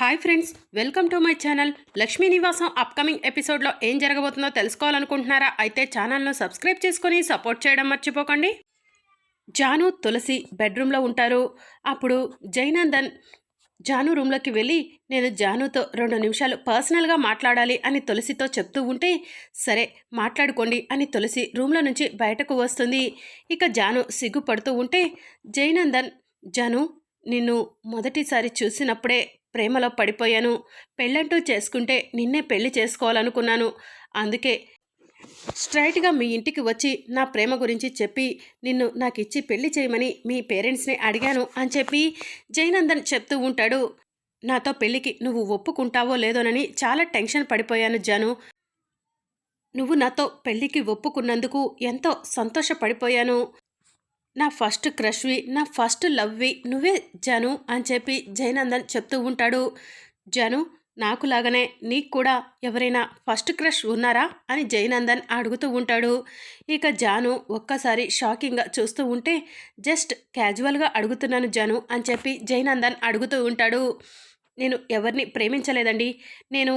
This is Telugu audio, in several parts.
Hi friends welcome to my channel. Lakshmi Nivasam upcoming ఎపిసోడ్లో ఏం జరగబోతుందో తెలుసుకోవాలనుకుంటున్నారా? అయితే ఛానల్ను సబ్స్క్రైబ్ చేసుకొని సపోర్ట్ చేయడం మర్చిపోకండి. జాను తులసి బెడ్రూమ్లో ఉంటారు. అప్పుడు జైనందన్ జాను రూమ్లోకి వెళ్ళి నేను జానుతో రెండు నిమిషాలు పర్సనల్గా మాట్లాడాలి అని తులసితో చెప్తూ ఉంటే సరే మాట్లాడుకోండి అని తులసి రూమ్లో నుంచి బయటకు వస్తుంది. ఇక జాను సిగ్గుపడుతూ ఉంటే జైనందన్ జాను నిన్ను మొదటిసారి చూసినప్పుడే ప్రేమలో పడిపోయాను. పెళ్ళంటూ చేసుకుంటే నిన్నే పెళ్ళి చేసుకోవాలనుకున్నాను. అందుకే స్ట్రైట్గా మీ ఇంటికి వచ్చి నా ప్రేమ గురించి చెప్పి నిన్ను నాకు ఇచ్చి పెళ్ళి చేయమని మీ పేరెంట్స్ని అడిగాను అని చెప్పి జయనందన్ చెప్తూ ఉంటాడు. నాతో పెళ్ళికి నువ్వు ఒప్పుకుంటావో లేదోనని చాలా టెన్షన్ పడిపోయాను జాను. నువ్వు నాతో పెళ్ళికి ఒప్పుకున్నందుకు ఎంతో సంతోషపడిపోయాను. నా ఫస్ట్ క్రష్వి నా ఫస్ట్ లవ్వి నువ్వే జను అని చెప్పి జయనందన్ చెప్తూ ఉంటాడు. జను నాకులాగానే నీకు కూడా ఎవరైనా ఫస్ట్ క్రష్ ఉన్నారా అని జయనందన్ అడుగుతూ ఉంటాడు. ఇక జాను ఒక్కసారి షాకింగ్గా చూస్తూ ఉంటే జస్ట్ క్యాజువల్గా అడుగుతున్నాను జాను అని చెప్పి జయనందన్ అడుగుతూ ఉంటాడు. నేను ఎవరిని ప్రేమించలేదండి. నేను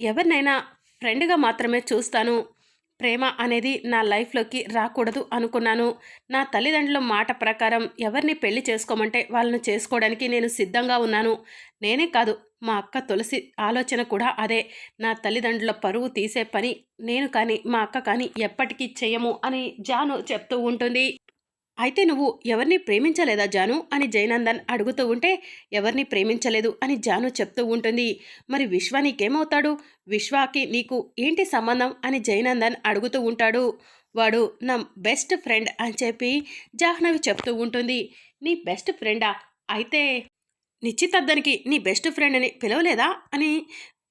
ఎవరినైనా ఫ్రెండ్గా మాత్రమే చూస్తాను. ప్రేమ అనేది నా లైఫ్లోకి రాకూడదు అనుకున్నాను. నా తల్లిదండ్రుల మాట ప్రకారం ఎవరిని పెళ్ళి చేసుకోమంటే వాళ్ళను చేసుకోవడానికి నేను సిద్ధంగా ఉన్నాను. నేనే కాదు మా అక్క తులసి ఆలోచన కూడా అదే. నా తల్లిదండ్రుల పరువు తీసే పని నేను కానీ మా అక్క కానీ ఎప్పటికీ చెయ్యము అని జాను చెప్తూ ఉంటుంది. అయితే నువ్వు ఎవరిని ప్రేమించలేదా జాను? అని జయనందన్ అడుగుతూ ఉంటే ఎవరిని ప్రేమించలేదు అని జాను చెప్తూ ఉంటుంది. మరి విశ్వ నీకేమవుతాడు? విశ్వాకి నీకు ఏంటి సంబంధం? అని జయనందన్ అడుగుతూ ఉంటాడు. వాడు నా బెస్ట్ ఫ్రెండ్ అని చెప్పి జాహ్నవి చెప్తూ ఉంటుంది. నీ బెస్ట్ ఫ్రెండా? అయితే నిశ్చితార్థానికి నీ బెస్ట్ ఫ్రెండ్ని పిలవలేదా? అని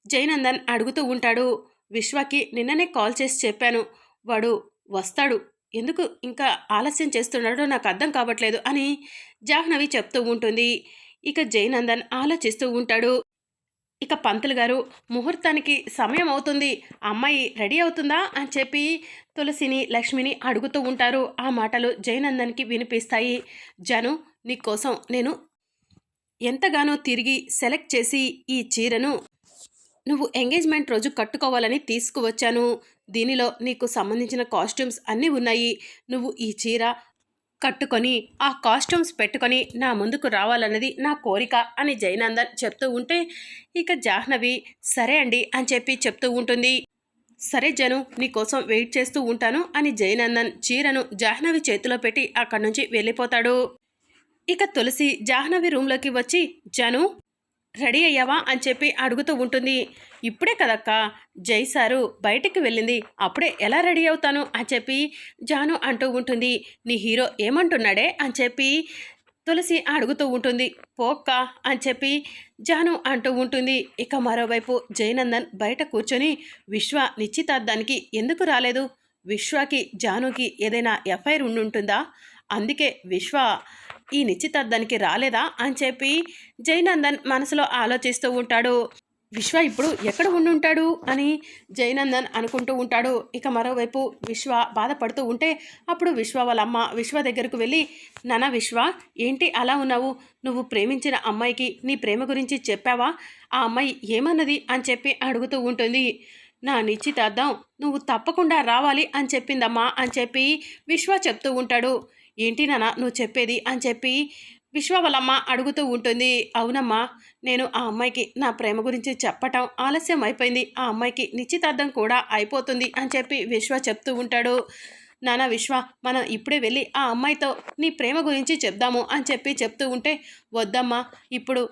జయనందన్ అడుగుతూ ఉంటాడు. విశ్వకి నిన్ననే కాల్ చేసి చెప్పాను. వాడు వస్తాడు. ఎందుకు ఇంకా ఆలస్యం చేస్తున్నాడో నాకు అర్థం కావట్లేదు అని జాహ్నవి చెప్తూ ఉంటుంది. ఇక జయనందన్ ఆలోచిస్తూ ఉంటాడు. ఇక పంతులు గారు ముహూర్తానికి సమయం అవుతుంది. అమ్మాయి రెడీ అవుతుందా? అని చెప్పి తులసిని లక్ష్మిని అడుగుతూ ఉంటారు. ఆ మాటలు జయనందన్కి వినిపిస్తాయి. జను నీకోసం నేను ఎంతగానో తిరిగి సెలెక్ట్ చేసి ఈ చీరను నువ్వు ఎంగేజ్మెంట్ రోజు కట్టుకోవాలని తీసుకువచ్చాను. దీనిలో నీకు సంబంధించిన కాస్ట్యూమ్స్ అన్నీ ఉన్నాయి. నువ్వు ఈ చీర కట్టుకొని ఆ కాస్ట్యూమ్స్ పెట్టుకొని నా ముందుకు రావాలన్నది నా కోరిక అని జయనందన్ చెప్తూ ఉంటే ఇక జాహ్నవి సరే అండి అని చెప్పి చెప్తూ ఉంటుంది. సరే జను నీకోసం వెయిట్ చేస్తూ ఉంటాను అని జయనందన్ చీరను జాహ్నవి చేతిలో పెట్టి అక్కడి నుంచి వెళ్ళిపోతాడు. ఇక తులసి జాహ్నవి రూమ్లోకి వచ్చి జను రెడీ అయ్యావా అని చెప్పి అడుగుతూ ఉంటుంది. ఇప్పుడే కదక్క జై సారు బయటికి వెళ్ళింది. అప్పుడే ఎలా రెడీ అవుతాను అని చెప్పి జాను అంటూ ఉంటుంది. నీ హీరో ఏమంటున్నాడే అని చెప్పి తులసి అడుగుతూ ఉంటుంది. పోక్క అని చెప్పి జాను అంటూ ఉంటుంది. ఇక మరోవైపు జయనందన్ బయట కూర్చొని విశ్వ నిశ్చితార్థానికి ఎందుకు రాలేదు? విశ్వకి జానుకి ఏదైనా ఎఫ్ఐఆర్ ఉండుంటుందా? అందుకే విశ్వ ఈ నిశ్చితార్థానికి రాలేదా అని చెప్పి జయనందన్ మనసులో ఆలోచిస్తూ ఉంటాడు. విశ్వ ఇప్పుడు ఎక్కడ ఉండుంటాడు అని జయనందన్ అనుకుంటూ ఉంటాడు. ఇక మరోవైపు విశ్వ బాధపడుతూ ఉంటే అప్పుడు విశ్వ వాళ్ళ అమ్మ విశ్వ దగ్గరకు వెళ్ళి నాన్న విశ్వ ఏంటి అలా ఉన్నావు? నువ్వు ప్రేమించిన అమ్మాయికి నీ ప్రేమ గురించి చెప్పావా? ఆ అమ్మాయి ఏమన్నది? అని చెప్పి అడుగుతూ ఉంటుంది. నా నిశ్చితార్థం నువ్వు తప్పకుండా రావాలి అని చెప్పిందమ్మా అని చెప్పి విశ్వ చెప్తూ ఉంటాడు. ఏంటి నాన్న నువ్వు చెప్పేది? అని చెప్పి విశ్వ వాళ్ళమ్మ అడుగుతూ ఉంటుంది. అవునమ్మా నేను ఆ అమ్మాయికి నా ప్రేమ గురించి చెప్పటం ఆలస్యం అయిపోయింది. ఆ అమ్మాయికి నిశ్చితార్థం కూడా అయిపోతుంది అని చెప్పి విశ్వ చెప్తూ ఉంటాడు. నానా విశ్వ మనం ఇప్పుడే వెళ్ళి ఆ అమ్మాయితో నీ ప్రేమ గురించి చెప్దాము అని చెప్పి చెప్తూ ఉంటే వద్దమ్మా ఇప్పుడు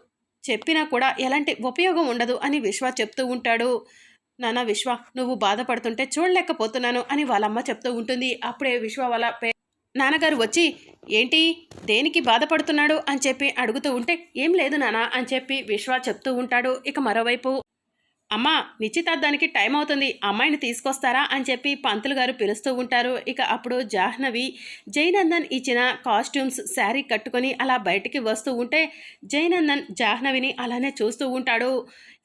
చెప్పినా కూడా ఎలాంటి ఉపయోగం ఉండదు అని విశ్వ చెప్తూ ఉంటాడు. నానా విశ్వ నువ్వు బాధపడుతుంటే చూడలేకపోతున్నాను అని వాళ్ళమ్మ చెప్తూ ఉంటుంది. అప్పుడే విశ్వ వాళ్ళ పే నాన్నగారు వచ్చి ఏంటి దేనికి బాధపడుతున్నాడు? అని చెప్పి అడుగుతూ ఉంటే ఏం లేదు నాన్న అని చెప్పి విశ్వ చెప్తూ ఉంటాడు ఇక మరోవైపు. అమ్మా నిశ్చితార్థానికి టైం అవుతుంది. అమ్మాయిని తీసుకొస్తారా? అని చెప్పి పంతులు గారు పిలుస్తూ ఉంటారు. ఇక అప్పుడు జాహ్నవి జయనందన్ ఇచ్చిన కాస్ట్యూమ్స్ శారీ కట్టుకొని అలా బయటికి వస్తూ ఉంటే జయనందన్ జాహ్నవిని అలానే చూస్తూ ఉంటాడు.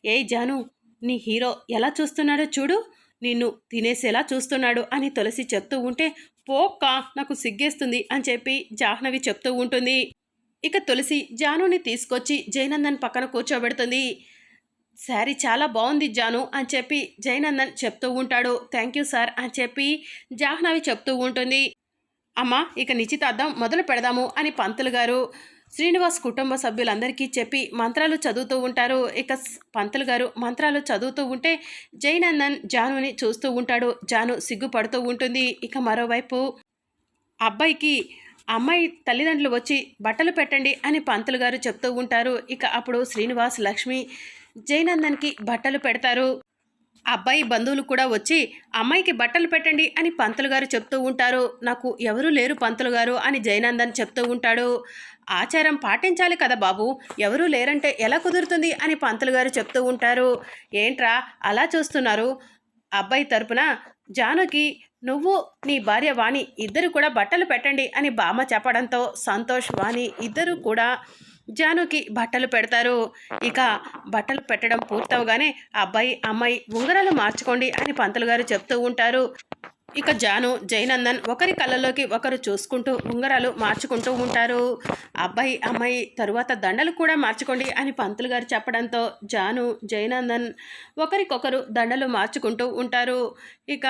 ఏ జాను నీ హీరో ఎలా చూస్తున్నాడో చూడు. నిన్ను తినేసేలా చూస్తున్నాడు అని తులసి చెప్తూ ఉంటే పోక్క నాకు సిగ్గేస్తుంది అని చెప్పి జాహ్నవి చెప్తూ ఉంటుంది. ఇక తులసి జానుని తీసుకొచ్చి జయనందన్ పక్కన కూర్చోబెడుతుంది. శారీ చాలా బాగుంది జాను అని చెప్పి జయనందన్ చెప్తూ ఉంటాడు. థ్యాంక్ యూ సార్ అని చెప్పి జాహ్నవి చెప్తూ ఉంటుంది. అమ్మ ఇక నిశ్చితార్థం మొదలు పెడదాము అని పంతులు గారు శ్రీనివాస్ కుటుంబ సభ్యులందరికీ చెప్పి మంత్రాలు చదువుతూ ఉంటారు. ఇక పంతులు గారు మంత్రాలు చదువుతూ ఉంటే జయనందన్ జానుని చూస్తూ ఉంటాడు. జాను సిగ్గుపడుతూ ఉంటుంది. ఇక మరోవైపు అబ్బాయికి అమ్మాయి తల్లిదండ్రులు వచ్చి బట్టలు పెట్టండి అని పంతులు గారు చెప్తూ ఉంటారు. ఇక అప్పుడు శ్రీనివాస్ లక్ష్మి జయనందన్కి బట్టలు పెడతారు. అబ్బాయి బంధువులు కూడా వచ్చి అమ్మాయికి బట్టలు పెట్టండి అని పంతులు గారు చెప్తూ ఉంటారు. నాకు ఎవరు లేరు పంతులు గారు అని జయనందన్ చెప్తూ ఉంటాడు. ఆచారం పాటించాలి కదా బాబు ఎవరూ లేరంటే ఎలా కుదురుతుంది అని పంతులు గారు చెప్తూ ఉంటారు. ఏంట్రా అలా చూస్తున్నారు? అబ్బాయి తరపున జానుకి నువ్వు నీ భార్య వాణి ఇద్దరు కూడా బట్టలు పెట్టండి అని బామ్మ చెప్పడంతో సంతోష్ వాణి ఇద్దరు కూడా జానుకి బట్టలు పెడతారు. ఇక బట్టలు పెట్టడం పూర్తవగానే అబ్బాయి అమ్మాయి ఉంగరాలు మార్చుకోండి అని పంతులు గారు చెప్తూ ఉంటారు. ఇక జాను జయనందన్ ఒకరి కళ్ళలోకి ఒకరు చూసుకుంటూ ఉంగరాలు మార్చుకుంటూ ఉంటారు. అబ్బాయి అమ్మాయి తరువాత దండలు కూడా మార్చుకోండి అని పంతులు గారు చెప్పడంతో జాను జయనందన్ ఒకరికొకరు దండలు మార్చుకుంటూ ఉంటారు. ఇక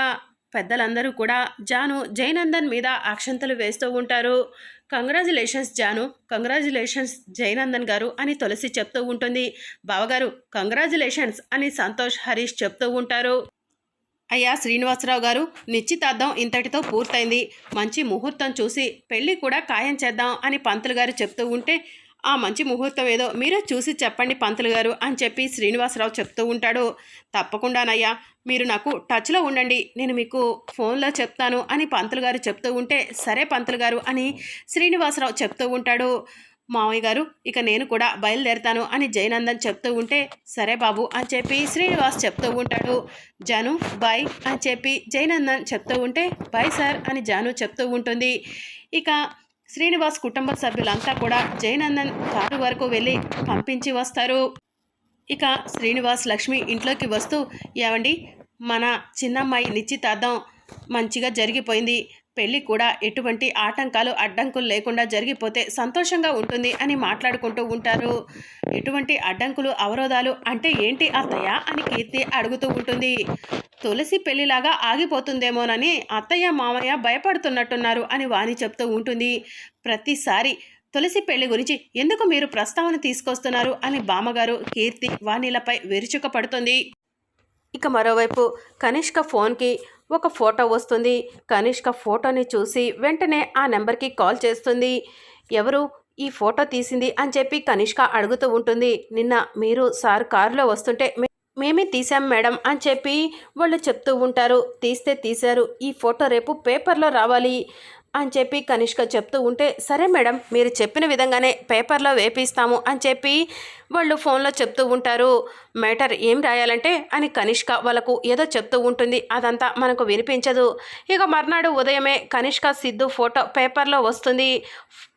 పెద్దలందరూ కూడా జాను జయనందన్ మీద అక్షంతలు వేస్తూ ఉంటారు. కంగ్రాచులేషన్స్ జాను కంగ్రాచులేషన్స్ జయనందన్ గారు అని తులసి చెప్తూ ఉంటుంది. బావగారు కంగ్రాచులేషన్స్ అని సంతోష్ హరీష్ చెప్తూ ఉంటారు. అయ్యా శ్రీనివాసరావు గారు నిశ్చితార్థం ఇంతటితో పూర్తయింది. మంచి ముహూర్తం చూసి పెళ్ళి కూడా ఖాయం చేద్దాం అని పంతులు గారు చెప్తూ ఉంటే ఆ మంచి ముహూర్తం ఏదో మీరే చూసి చెప్పండి పంతులు గారు అని చెప్పి శ్రీనివాసరావు చెప్తూ ఉంటాడు. తప్పకుండానయ్యా మీరు నాకు టచ్లో ఉండండి నేను మీకు ఫోన్లో చెప్తాను అని పంతులు గారు చెప్తూ ఉంటే సరే పంతులు గారు అని శ్రీనివాసరావు చెప్తూ ఉంటాడు. మామయ్య గారు ఇక నేను కూడా బయలుదేరుతాను అని జయనందన్ చెప్తూ ఉంటే సరే బాబు అని చెప్పి శ్రీనివాస్ చెప్తూ ఉంటాడు. జాను బాయ్ అని చెప్పి జయనందన్ చెప్తూ ఉంటే బాయ్ సార్ అని జాను చెప్తూ ఉంటుంది. ఇక శ్రీనివాస్ కుటుంబ సభ్యులంతా కూడా జయనందన్ కారు వరకు వెళ్ళి పంపించి వస్తారు. ఇక శ్రీనివాస్ లక్ష్మి ఇంట్లోకి వస్తూ ఏవండి మన చిన్నమ్మాయి నిశ్చితార్థం మంచిగా జరిగిపోయింది. పెళ్ళి కూడా ఎటువంటి ఆటంకాలు అడ్డంకులు లేకుండా జరిగిపోతే సంతోషంగా ఉంటుంది అని మాట్లాడుకుంటూ ఉంటారు. ఎటువంటి అడ్డంకులు అవరోధాలు అంటే ఏంటి అత్తయ్య అని కీర్తి అడుగుతూ ఉంటుంది. తులసి పెళ్ళిలాగా ఆగిపోతుందేమోనని అత్తయ్య మామయ్య భయపడుతున్నట్టున్నారు అని వాణి చెప్తూ ఉంటుంది. ప్రతిసారి తులసి పెళ్ళి గురించి ఎందుకు మీరు ప్రస్తావన తీసుకొస్తున్నారు అని బామ్మగారు కీర్తి వాణిలపై విరుచుక పడుతుంది. ఇక మరోవైపు కనిష్క ఫోన్కి ఒక ఫోటో వస్తుంది. కనిష్క ఫోటోని చూసి వెంటనే ఆ నెంబర్కి కాల్ చేస్తుంది. ఎవరు? ఈ ఫోటో తీసింది అని చెప్పి కనిష్క అడుగుతూ ఉంటుంది. నిన్న మీరు సార్ కారులో వస్తుంటే మేమే తీసాం మేడం అని చెప్పి వాళ్ళు చెప్తూ ఉంటారు. తీస్తే తీశారు. ఈ ఫోటో రేపు పేపర్లో రావాలి అని చెప్పి కనిష్క చెప్తూ ఉంటే సరే మేడం మీరు చెప్పిన విధంగానే పేపర్లో వేపిస్తాము అని చెప్పి వాళ్ళు ఫోన్లో చెప్తూ ఉంటారు మ్యాటర్ ఏం రాయాలంటే? అని కనిష్క వాళ్ళకు ఏదో చెప్తూ ఉంటుంది. అదంతా మనకు వినిపించదు. ఇక మర్నాడు ఉదయమే కనిష్క సిద్ధు ఫోటో పేపర్లో వస్తుంది.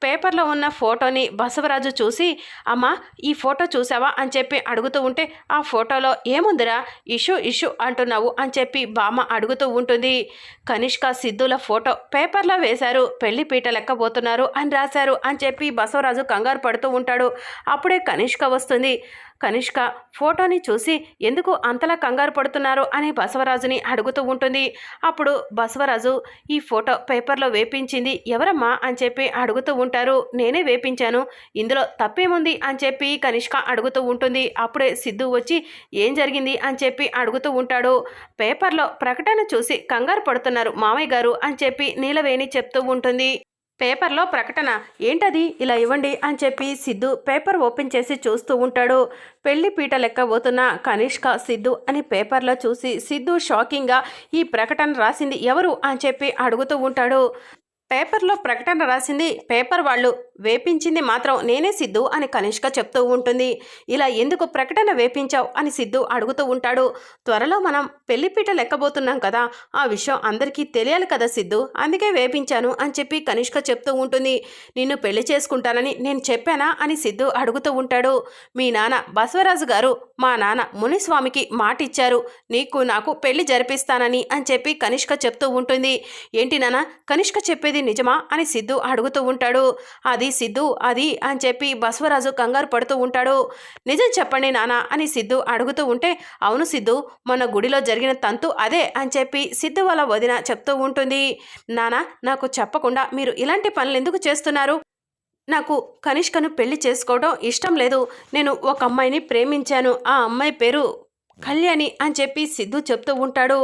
పేపర్లో ఉన్న ఫోటోని బసవరాజు చూసి అమ్మా ఈ ఫోటో చూసావా? అని చెప్పి అడుగుతూ ఉంటే ఆ ఫోటోలో ఏముందిరా? ఇష్యూ ఇష్యూ అంటున్నావు అని చెప్పి బామ్మ అడుగుతూ ఉంటుంది. కనిష్క సిద్ధుల ఫోటో పేపర్లో వేశారు. పెళ్ళి పీట లెక్కబోతున్నారు అని రాశారు అని చెప్పి బసవరాజు కంగారు పడుతూ ఉంటాడు. అప్పుడే కనిష్క వస్తుంది. కనిష్క ఫోటోని చూసి ఎందుకు అంతలా కంగారు పడుతున్నారు అని బసవరాజుని అడుగుతూ ఉంటుంది. అప్పుడు బసవరాజు ఈ ఫోటో పేపర్లో వేపించింది ఎవరమ్మా? అని చెప్పి అడుగుతూ ఉంటారు. నేనే వేపించాను. ఇందులో తప్పేముంది? అని చెప్పి కనిష్క అడుగుతూ ఉంటుంది. అప్పుడే సిద్ధు వచ్చి ఏం జరిగింది? అని చెప్పి అడుగుతూ ఉంటాడు. పేపర్లో ప్రకటన చూసి కంగారు పడుతున్నారు మామయ్య గారు అని చెప్పి నీలవేణి చెప్తూ ఉంటుంది. పేపర్లో ప్రకటన. ఏంటది? ఇలా ఇవ్వండి అని చెప్పి సిద్ధు పేపర్ ఓపెన్ చేసి చూస్తూ ఉంటాడు. పెళ్ళి పీట లెక్కబోతున్న కనిష్క సిద్ధు అని పేపర్లో చూసి సిద్ధు షాకింగ్గా ఈ ప్రకటన రాసింది ఎవరు? అని చెప్పి అడుగుతూ ఉంటాడు. పేపర్లో ప్రకటన రాసింది పేపర్ వాళ్ళు. వేపించింది మాత్రం నేనే సిద్ధు అని కనిష్క చెప్తూ ఉంటుంది. ఇలా ఎందుకు ప్రకటన వేపించావు అని సిద్ధు అడుగుతూ ఉంటాడు. త్వరలో మనం పెళ్ళిపీట లెక్కబోతున్నాం కదా ఆ విషయం అందరికీ తెలియాలి కదా సిద్ధు. అందుకే వేపించాను అని చెప్పి కనిష్క చెప్తూ ఉంటుంది. నిన్ను పెళ్ళి చేసుకుంటానని నేను చెప్పానా అని సిద్ధు అడుగుతూ ఉంటాడు. మీ నాన్న బసవరాజు గారు మా నాన్న మునిస్వామికి మాట ఇచ్చారు నీకు నాకు పెళ్ళి జరిపిస్తానని అని చెప్పి కనిష్క చెప్తూ ఉంటుంది. ఏంటి నాన్న కనిష్క చెప్పేది నిజమా అని సిద్ధు అడుగుతూ ఉంటాడు. అది సిద్ధు? అది అని చెప్పి బసవరాజు కంగారు పడుతూ ఉంటాడు. నిజం చెప్పండి నానా అని సిద్ధు అడుగుతూ ఉంటే అవును సిద్ధు మన గుడిలో జరిగిన తంతు అదే అని చెప్పి సిద్ధు వాళ్ళ వదిన చెప్తూ ఉంటుంది. నానా నాకు చెప్పకుండా మీరు ఇలాంటి పనులు ఎందుకు చేస్తున్నారు? నాకు కనిష్కను పెళ్ళి చేసుకోవడం ఇష్టం లేదు. నేను ఒక అమ్మాయిని ప్రేమించాను. ఆ అమ్మాయి పేరు కళ్యాణి అని చెప్పి సిద్ధు చెప్తూ ఉంటాడు.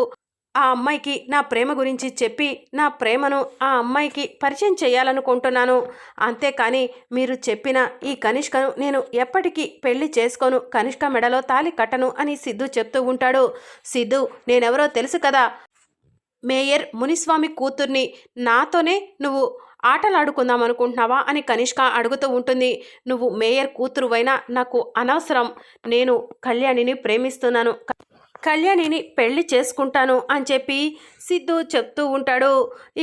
ఆ అమ్మాయికి నా ప్రేమ గురించి చెప్పి నా ప్రేమను ఆ అమ్మాయికి పరిచయం చేయాలనుకుంటున్నాను. అంతేకాని మీరు చెప్పిన ఈ కనిష్కను నేను ఎప్పటికీ పెళ్ళి చేసుకోను. కనిష్క మెడలో తాలి కట్టను అని సిద్ధు చెప్తూ ఉంటాడు. సిద్ధు నేనెవరో తెలుసు కదా? మేయర్ మునిస్వామి కూతుర్ని. నాతోనే నువ్వు ఆటలాడుకుందాం అనుకుంటున్నావా అని కనిష్క అడుగుతూ ఉంటుంది. నువ్వు మేయర్ కూతురువైనా నాకు అనవసరం. నేను కళ్యాణిని ప్రేమిస్తున్నాను. కళ్యాణిని పెళ్ళి చేసుకుంటాను అని చెప్పి సిద్ధు చెప్తూ ఉంటాడు.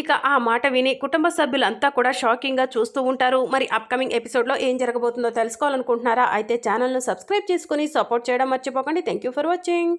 ఇక ఆ మాట విని కుటుంబ సభ్యులంతా కూడా షాకింగ్గా చూస్తూ ఉంటారు. మరి అప్కమింగ్ ఎపిసోడ్లో ఏం జరగబోతుందో తెలుసుకోవాలనుకుంటున్నారా? అయితే ఛానల్ను సబ్స్క్రైబ్ చేసుకుని సపోర్ట్ చేయడం మర్చిపోకండి. Thank you for watching